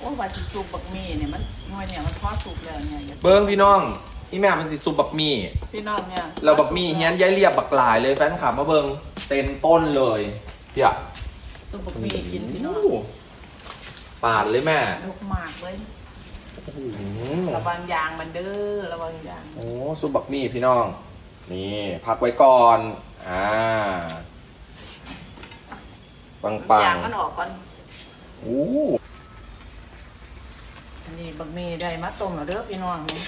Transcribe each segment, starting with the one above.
โอ้ว่าสิสุกบักหมี่เนี่ยมันหน่วยเนี่ยมันทอดสุกแล้วเนี่ยอย่าเบิ้งพี่น้องอีแม่มันสิซุปบักมี่พี่น้องเนี่ยเราบักมี่เฮียนย้ายเรียบบักหลายเลยแฟนคลับมาเบิ้งเต็มต้นเลยเดี๋ยวสุกบักหมี่กินพี่น้องโอ้ปาดเลยแม่ลูกหมากเลยอืมระวังยางมันเด้อระวังยางโอ้ซุปบักมี่พี่น้อง นี่พักไว้ก่อนอ่าปังปังยางมันออกก่อนโอ้ อันนี้บักหมี่ได้มาต้มแล้วเด้อพี่น้องนี่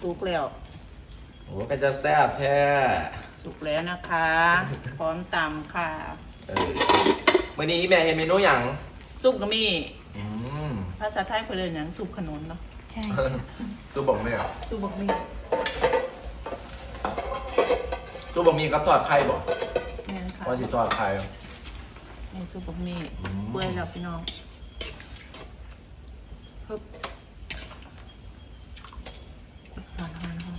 สุกแล้วโหก็จะแซ่บแท้สุกแล้วนะคะ พร้อมตำค่ะ เออมื่อนี้อีแม่เห็นเมนูอย่างซุปกะหมี่อืมภาษาไทยเพื่อนอย่างซุปขนุนเนาะใช่ซุปบักมี่อะซุปบักหมี่ซุปบักมี่กับทอดไข่บ่นี่นค่ะว่าสิทอดไข่นี่ซุปบักหมี่อืมเปื่อยแล้วพี่น้อง ปึ๊บหอนหอนหอน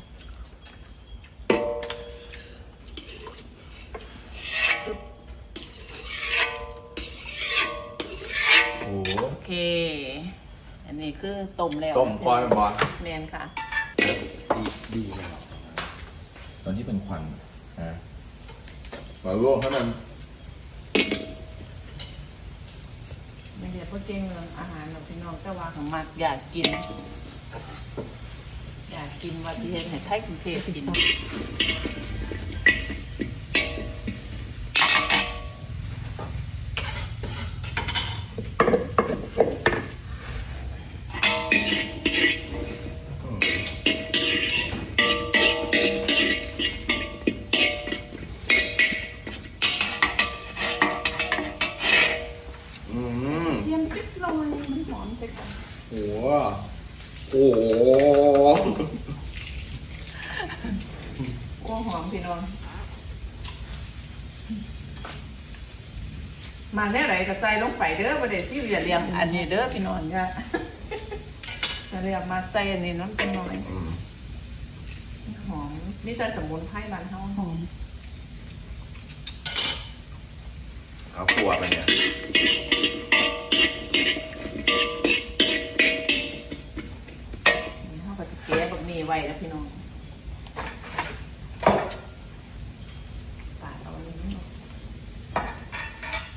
ปึ๊บโอ้โหโอเค อันนี้คือต้มแล้วต้มก้อนบอลแมนค่ะ ดีดีแล้วตอนนี้เป็นควันนะมาลวกให้มัน ไม่เรีย กว่าเก่งเรื่องอาหารหรอกพี่น้องแต่ว่าของมักอยากกิน อยากกินว่าที่เห็นให้ไทยกรุงเทพกิน โอ้โหโอ้หอมพี่น้อง มาแน่ไรก็ใส่ลงไปเด้อประเดี๋ยวที่เรียเรียงอันนี้เด้อพี่น้องจ้ะเรียกมาใส่อันนี้น้ำเป็นน้อยหอมนี่จะสมุนไพรบ้านเฮาหอมเอาขัวไปเนี่ย ไว้แล้วพี่น้องปาดเอาอันนี้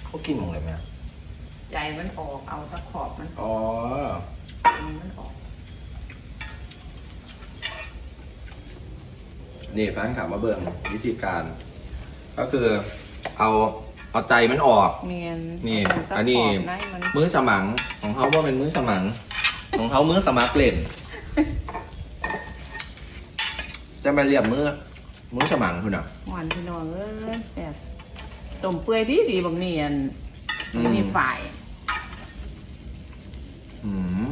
เขากินหมดเลยไหมใจมันออกเอาตะขอบมันอ๋อ อันนี้มันออก นี่แฟนขับมาเบิ่งวิธีการ ก็คือเอาเอาใจมันออก เมียนนี่เาตะขบอันนี้ในมัน มื้อสมังของเขาว่าเป็นมื้อสมัง ของเขามื้อสมัครเล่น จะมาเรียบมื้อมื้อสมังคุณอะหวานพี่น้องเอ้ยแบบต้มเปื่อยดีดีๆบางเนียนอืมมีฝ่ายอืม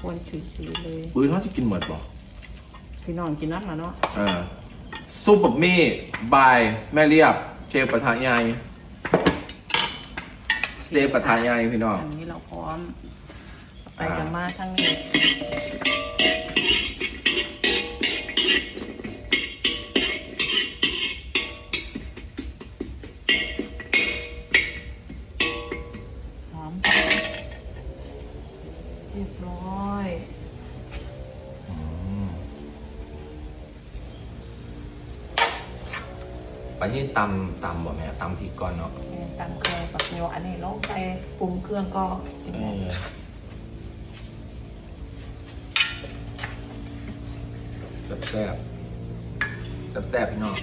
ควรชุยๆเลยปืนเขาจะกินหมดบ่พี่น้องกินน้ำมาเนาะเออซุปบะหมี่บายแม่เรียบเชฟกระทะใหญ่เซฟกระทะใหญ่พี่น้องอันนี้เราพร้อม ไปอ่ากันมาทั้งนี้ ไปที่ตำตำบ่แม่ตำพริกก่อนเนาะเนี่ยตำเครื่องปักโยอันนี้ลงไปปรุงเครื่องก็เออแซ่บแซ่บแซ่บๆพี่น้อง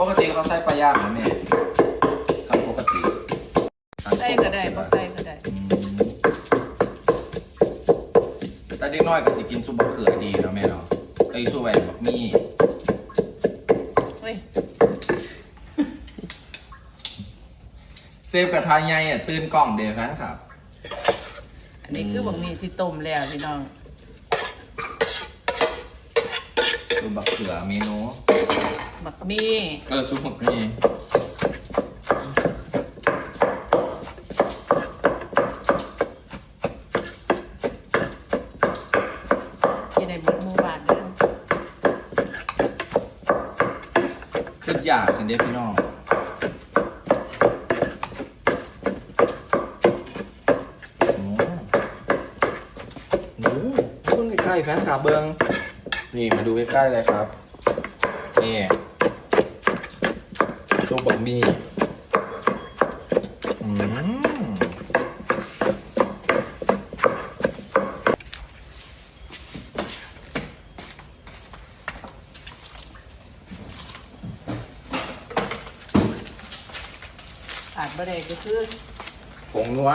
ปกติเขาใส่ปลาย่างนะแม่ตำปกติใส่ก็ได้บ่ใส่ก็ได้อืมแต่เด็กน้อยก็สิกินซุปบะเขือดีเนาะแม่เนาะไอ้ยซุปแหวนบักมี่เว้ยเซฟกระทะใหญ่อะตื่นกล้องเดฟแฟนครับ อันนี้คือบักหมี่ที่ต้มแล้วพี่น้องดูบักเขือเมนู บักหมี่เออซุปบักหมี่ที่ในบุกหมู่บ้านเด้อคืออยากสันเดียพี่น้องโอ้โหเบิ้งใกล้ๆแฟนคลับเบิ้งนี่มาดูใกล้ๆเลยครับ นี่ ซุปบักหมี่อืมขาดบ่ได้ก็คือผงนัว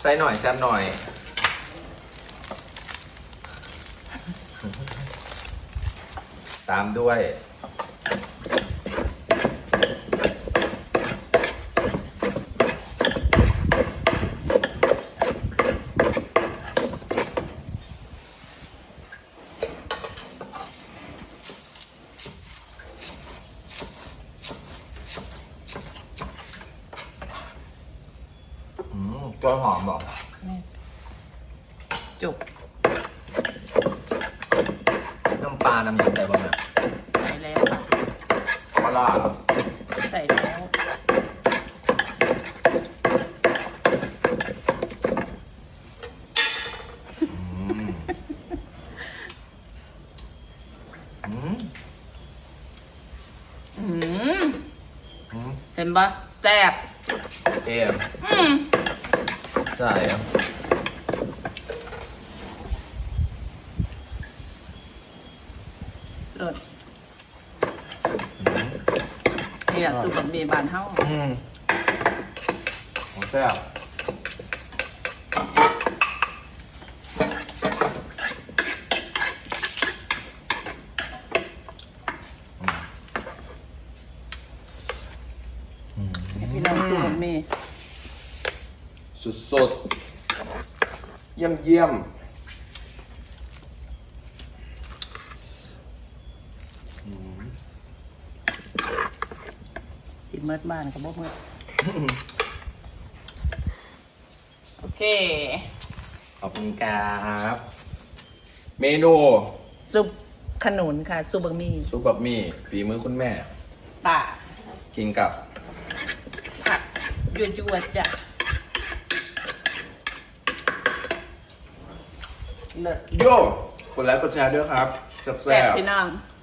ใส่หน่อยแซ่บหน่อย ตามด้วย ตัวหอมบอกนี่จุกน้ำปลาน้ำหยังใส่บ้างเนี่ยใส่แล้วค่ะปลาร้าเหรอใส่แล้วอืมอืมอืมอืมเห็นปะแซ่บเอ็มอืม ใช่ครับเลิศนี่แหละคือบักหมี่บ้านเฮาอืมโอ้แซ่บอืมให้พี่น้องซื้อบักหมี่ สุดๆ เยี่ยมเยี่ยมอืมสิเมิดบ้านก็บ่เมิดโอเค ขอบคุณครับ เมนูซุปขนุนค่ะ ซุปบักหมี่ซุปบะหมี่ฝีมือคุณแม่ ป่ากินกับผักยั่วๆจ้ะเลิศ โยกดไลค์กดแชร์ด้วยครับแซ่แซ่บบพี่น้องๆ